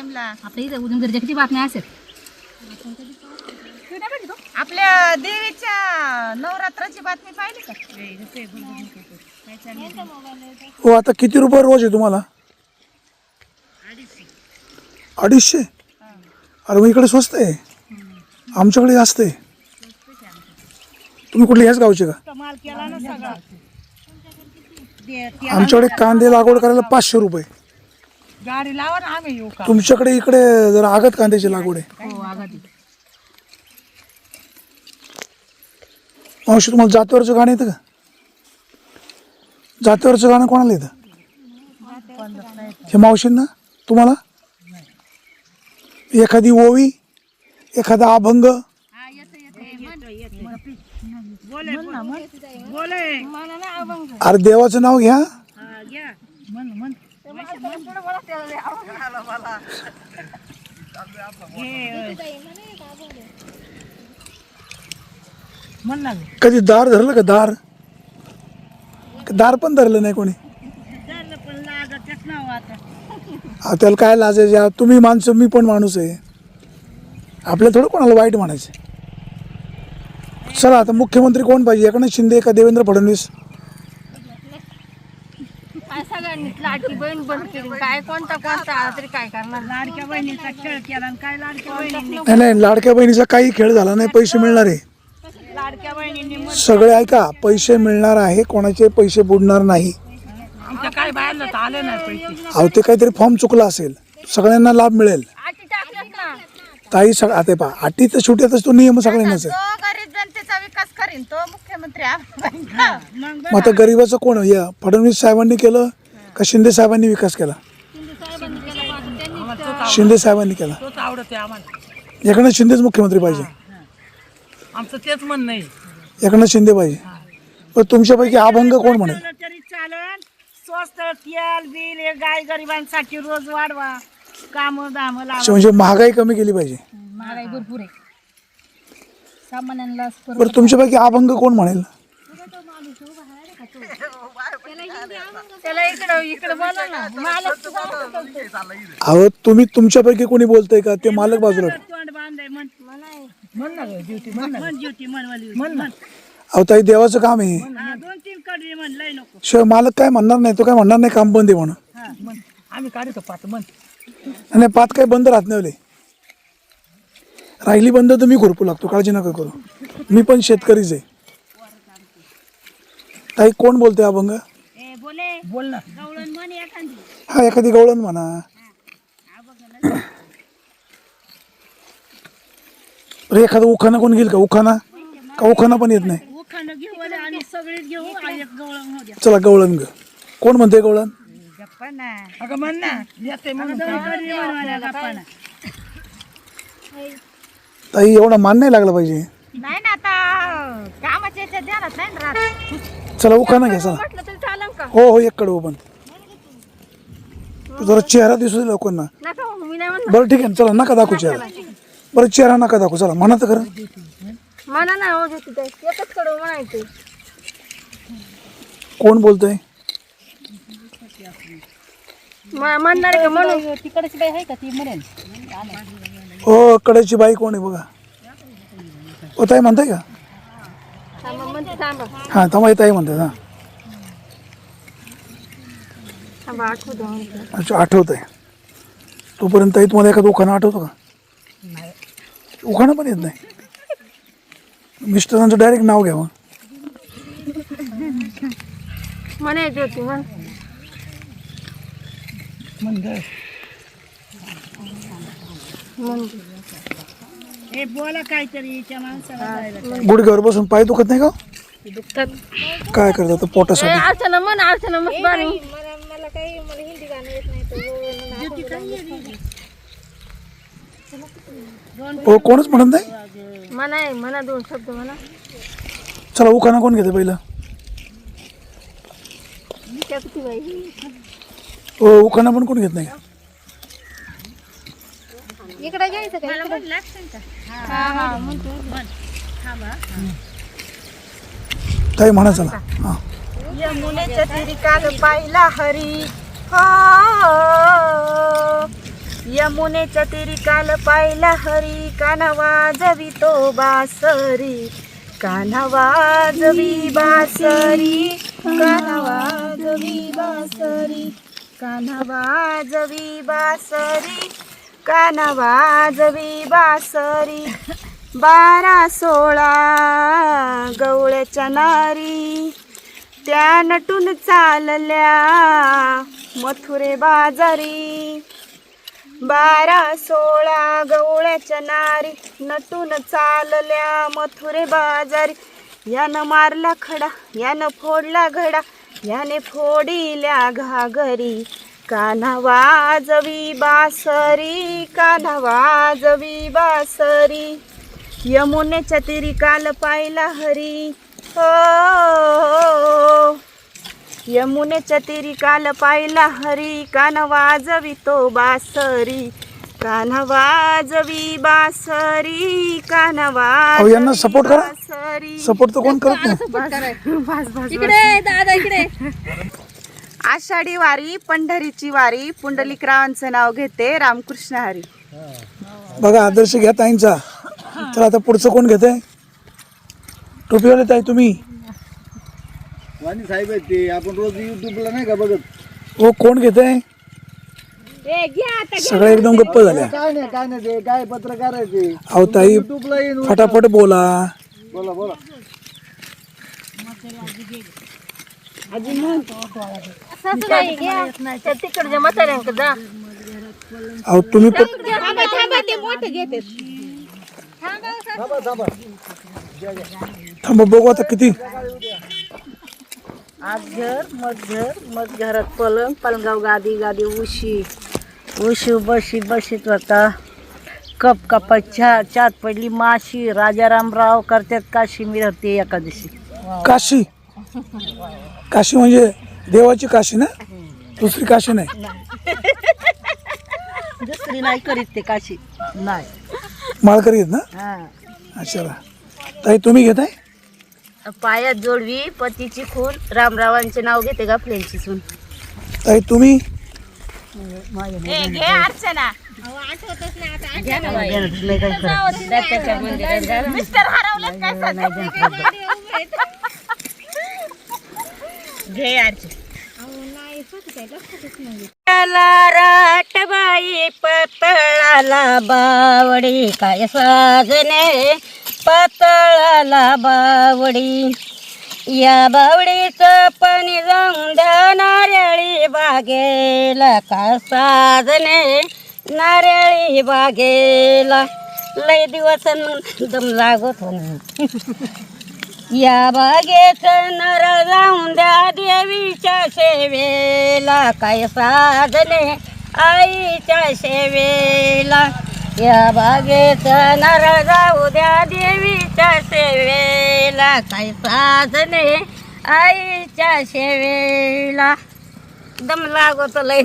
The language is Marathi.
टाइमला आपल्या इथं उदूनगिरीच्या किती बातम्या असेल? आपल्या देवीच्या नवरात्राची बातमी पाहिली का? हो आता किती रुपये रोज आहे तुम्हाला? अडीचशे? अरे मग इकडे स्वस्त आहे. आमच्याकडे जास्त आहे. तुम्ही कुठले ह्याच गावचे का? आमच्याकडे कांदे लागवड करायला पाचशे रुपये. गाडी लावा ना आम्ही येऊ का? तुमच्याकडे इकडे जरा आगत कांद्याची लागवड आहे. हो आघाडी मावशी तुम्हाला जातीवरचं गाणं येतं का? जातीवरचं गाणं कोणाला येतं? हे मावशींना? तुम्हाला? एखादी ओवी एखादा अभंग? बोले अरे देवाचं नाव घ्या. म्हण. कधी दार धरलं का दार? दार पण धरलं नाही कोणी? त्याला काय लाजायचे? या तुम्ही माणसं मी पण माणूस आहे. आपल्याला थोडं कोणाला वाईट म्हणायचं चला आता मुख्यमंत्री कोण पाहिजे? एकनाथ शिंदे का देवेंद्र फडणवीस? सगळ्यांनी लाडकी बहीण बंद केली. काय कोणता कोणता आला तरी काय करणार? लाडक्या बहिणीचा खेळ केला आणि काय लाडक्या बहिणींनी? नाही नाही लाडक्या बहिणीचा काही खेळ झाला नाही पैसे मिळणार आहे. लाडक्या बहिणींनी मग सगळे ऐका पैसे मिळणार आहे कोणाचे पैसे बुडणार नाही. आमच्या काय बाहेरला तर आले नाही पैसे. अहो ते काहीतरी फॉर्म चुकला असेल. सगळ्यांना लाभ मिळेल. आठी टाकल्यात ना. ताई सग आता पहा अटी तर शेवटी तो नियम सगळ्यांनाच आहे. तो गरीब जनतेचा विकास करीन तो मुख्यमंत्री आपला. मग मग आता गरीबाचं कोण या फडणवीस साहेबांनी केलं का शिंदे साहेबांनी विकास केला? शिंदे साहेबांनी केला तोच आवडते आम्हाला. एकनाथ शिंदेच मुख्यमंत्री पाहिजे. आमचं तेच म्हणणं आहे. एकनाथ शिंदे पाहिजे. पण तुमच्यापैकी अभंग कोण म्हणेल तरी चालन. स्वस्त तेल बिल हे गाय गरिबांसाठी रोज वाढवा. काम दाम लावा. म्हणजे महागाई कमी केली पाहिजे. महागाई भरपूर आहे. सामान्यांना परवडत बरं तुमच्यापैकी अभंग कोण म्हणेल? त्याला इकडं इकडं बोला ना. मालक तुझा असं करतो. अहो तुम्ही तुमच्यापैकी कोणी बोलतंय का? ते मालक बाजूला ठेवा. तोंड बांधाय म्हण. म्हण ना ड्युटी म्हण म्हण ड्युटी म्हण वाली म्हण म्हण. अहो ताई देवाचं काम आहे. हा, दोन तीन कडे म्हण लय नको. शिवाय मालक काय म्हणणार नाही तो काय म्हणणार नाही काम बंद आहे म्हणून. हा. म्हण. आम्ही काढतो पात म्हण. आणि पात काही बंद राहत नाही. राहिली बंद तर मी खुरपू लागतो काळजी नका करू. मी पण शेतकरीच आहे. ताई कोण बोलतोय अभंग? बोले बोल ना. गवळण म्हण एखादी. हा एखादी गवळण म्हणा. अरे एखादा उखाणा कोण घेईल का? उखाणा? का उखाणा पण येत नाही? उखाणं घेऊ वाले आणि सगळीच घेऊ आ, एक गवळण द्या. चला गवळण ग कोण म्हणते गवळण? गप्पा ना. अगं म्हण ना. येते म्हणून. गप्पा ना. ताई एवढा मान नाही लागला पाहिजे. नाही ना आता कामाच्या याच्यात ध्यानात नाही ना राहत. चला उखाणा घ्या चला. म्हटलं तरी चालेल का? हो हो एक कडे पण जरा चेहरा दिसू दे लोकांना. नका हो, मी नाही म्हणणार. बरं ठीक आहे ना, चला नका दाखवू चेहरा. बरं चेहरा नका दाखवू चला म्हणा तर खरं. हो ज्योती ताई. एकच कडं म्हणायचं कोण बोलतोय? म- म्हणणार का म्हणून? तिकडची बाई आहे का? ती म्हणेल. हो कडेची बाई कोण आहे बघा. ओ ताई म्हणताय का? हां तमाई ताई म्हणतात हां. अच्छा आठवत आहे तोपर्यंत ताई तुम्हाला एखादं उखाणं आठवतो का? उखाणं पण येत नाही. मिस्टरांचं डायरेक्ट नाव घ्यावं म्हणे ए बोला काहीतरी हिच्या माणसाला जायला. गुडघ्यावर बसून पाय दुखत नाही का? दुखतात. काय करतात ए, पोटासाठी? अर्चना म्हण अर्चना मस्त बाणी. हो कोणच म्हणत नाही? म्हणा आहे, म्हणा दोन शब्द म्हणा चला उखाणं कोण घेते पहिलं? त्या किती बाई. हो उखाणं पण कोण घेत नाही? का इकडे घ्यायचं का? हा हा ताई म्हणा चला. हां. यमुनेच्या तिरी काल पाहिला हरी. हो. यमुनेच्या तिरी काल पाहिला हरी. काना वाजवितो बासरी. काना वाजवी बासरी. काना वाजवी बासरी. काना वाजवी बासरी. काना वाजवी बासरी बारा सोळा गवळ्याच्या नारी. त्या नटून चालल्या मथुरे बाजारी. बारा सोळा गवळ्याच्या नारी नटून चालल्या मथुरे बाजारी. यानं मारला खडा यानं फोडला घडा याने फोडिल्या घागरी. कान्हा वाजवी बासरी कान्हा वाजवी बासरी. यमुनेच्या तिरी काल पाहिला हरी. हो यमुनेच्या तिरी काल पाहिला हरी. कान वाजवितो बासरी कान वाजवी बासरी कान अहो, यांना support करा. बासरी. सपोर्ट तर कोण करत नाही? बस बस. इकडे दादा इकडे. आषाढी वारी पंढरीची वारी. पुंडलिकरावांचं नाव घेते रामकृष्ण हरी. बघा आदर्श घ्या ताईंचा. तर आता पुढचं कोण घेत आहे टोपीवाले ताई तुम्ही? वाणी साहेब आहेत ते. आपण रोज युट्यूबला नाही का बघत? हो कोण घेत आहे सगळ्या एकदम गप्प झाल्या. काय नाही काय नाही ते काय पत्रकार आहे ते. अहो ताई युट्यूबला येईन फटाफट बोला. बोला बोला. सासूबाई घ्या त्या तिकडच्या म्हाताऱ्यांकडे जा. अहो तुम्ही पण थांबा थांबा ते मोठे घेते. थांबा थांबा थांबा. बघू आता किती आज घर मग घर मग घरात पलंग पलंगाव गादी गादी उशी. उशी बशी बशीत होता. कप कपात चहा चात पडली माशी. राजारामराव करतात काशी. मिळते एकादशी काशी? काशी म्हणजे देवाची काशी ना? दुसरी काशी नाही. दुसरी नाही करीत ते काशी. नाही. माळकरी आहेत ना? हा. अच्छा. ताई तुम्ही घेताय? पायात जोडवी पतीची खून रामरावांचे नाव घेते का फ्लेंची सून? ताई तुम्ही? घे अर्चना. मिस्टर हरवलं काय घे राटबाई पतळाला बावडी. काय साजने पतळाला बावडी. या बावडीचं पाणी जाऊन द्या नारळी बागेला. का साजने नारळी बागेला. लय दिवस दम लागत होणार या बागेत नर जाऊन द्या देवीच्या सेवेला. काय साधने आईच्या सेवेला. या बागेत नर जाऊ द्या देवीच्या सेवेला. काय साधने आईच्या सेवेला. दम लागत लय